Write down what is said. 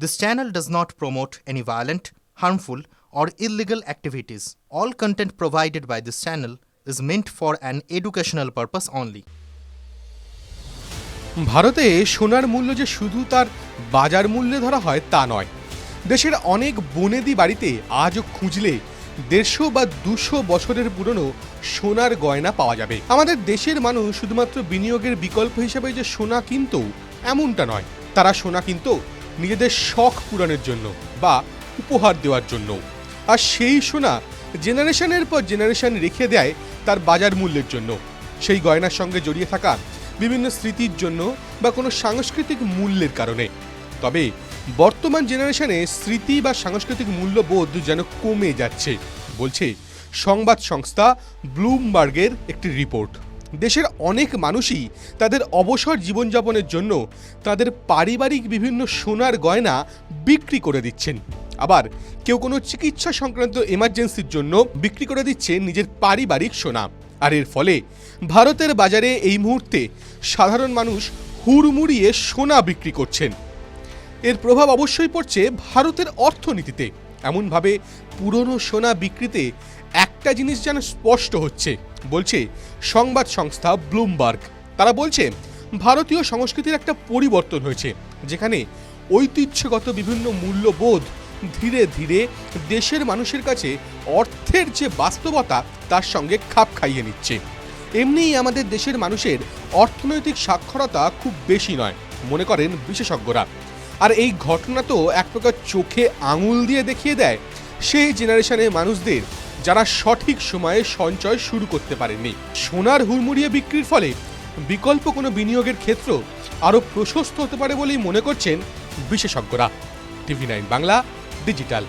This channel does not promote any violent, harmful, or illegal activities. All content provided by this channel is meant for an educational purpose only. ভারতে সোনার মূল্য যে শুধু তার বাজার মূল্যে ধরা হয় তা নয় দেশের অনেক বনেদি বাড়িতে আজও খুঁজলে দেড়শো বা দুশো বছরের পুরনো সোনার গয়না পাওয়া যাবে আমাদের দেশের মানুষ শুধুমাত্র বিনিয়োগের বিকল্প হিসেবে যে সোনা কিনতো এমনটা নয় তারা সোনা কিনতো নিজেদের শখ পূরণের জন্য বা উপহার দেওয়ার জন্য। আর সেই সোনা জেনারেশনের পর জেনারেশন রেখে দেয় তার বাজার মূল্যের জন্য। সেই গয়নার সঙ্গে জড়িয়ে থাকা বিভিন্ন স্মৃতির জন্য বা কোনো সাংস্কৃতিক মূল্যের কারণে। তবে বর্তমান জেনারেশনে স্মৃতি বা সাংস্কৃতিক মূল্যবোধ যেন কমে যাচ্ছে, বলছে সংবাদ সংস্থা ব্লুমবার্গের একটি রিপোর্ট। দেশের অনেক মানুষই তাদের অবসর জীবনযাপনের জন্য তাদের পারিবারিক বিভিন্ন সোনার গয়না বিক্রি করে দিচ্ছেন। আবার কেউ কোনো চিকিৎসা সংক্রান্ত এমার্জেন্সির জন্য বিক্রি করে দিচ্ছে নিজের পারিবারিক সোনা। আর এর ফলে ভারতের বাজারে এই মুহূর্তে সাধারণ মানুষ হুড়মুড়িয়ে সোনা বিক্রি করছেন। এর প্রভাব অবশ্যই পড়ছে ভারতের অর্থনীতিতে। এমনভাবে পুরনো সোনা বিক্রিতে একটা জিনিস যেন স্পষ্ট হচ্ছে। বলছে, সংবাদ সংস্থা ব্লুমবার্গ। তারা বলছে, ভারতীয় সংস্কৃতির একটা পরিবর্তন হয়েছে, যেখানে ঐতিহ্যগত বিভিন্ন মূল্যবোধ ধীরে ধীরে দেশের মানুষের কাছে অর্থের যে বাস্তবতা, তার সঙ্গে খাপ খাইয়ে নিচ্ছে। এমনিই আমাদের দেশের মানুষের অর্থনৈতিক সাক্ষরতা খুব বেশি নয়, মনে করেন বিশেষজ্ঞরা। আর এই ঘটনা তো এক প্রকার চোখে আঙুল দিয়ে দেখিয়ে দেয়, সেই জেনারেশনের মানুষদের যারা সঠিক সময়ে সঞ্চয় শুরু করতে পারেননি। সোনার হুড়মুড়িয়ে বিক্রির ফলে বিকল্প কোনো বিনিয়োগের ক্ষেত্র আরও প্রশস্ত হতে পারে বলেই মনে করছেন বিশেষজ্ঞরা। TV nine Bangla, digital.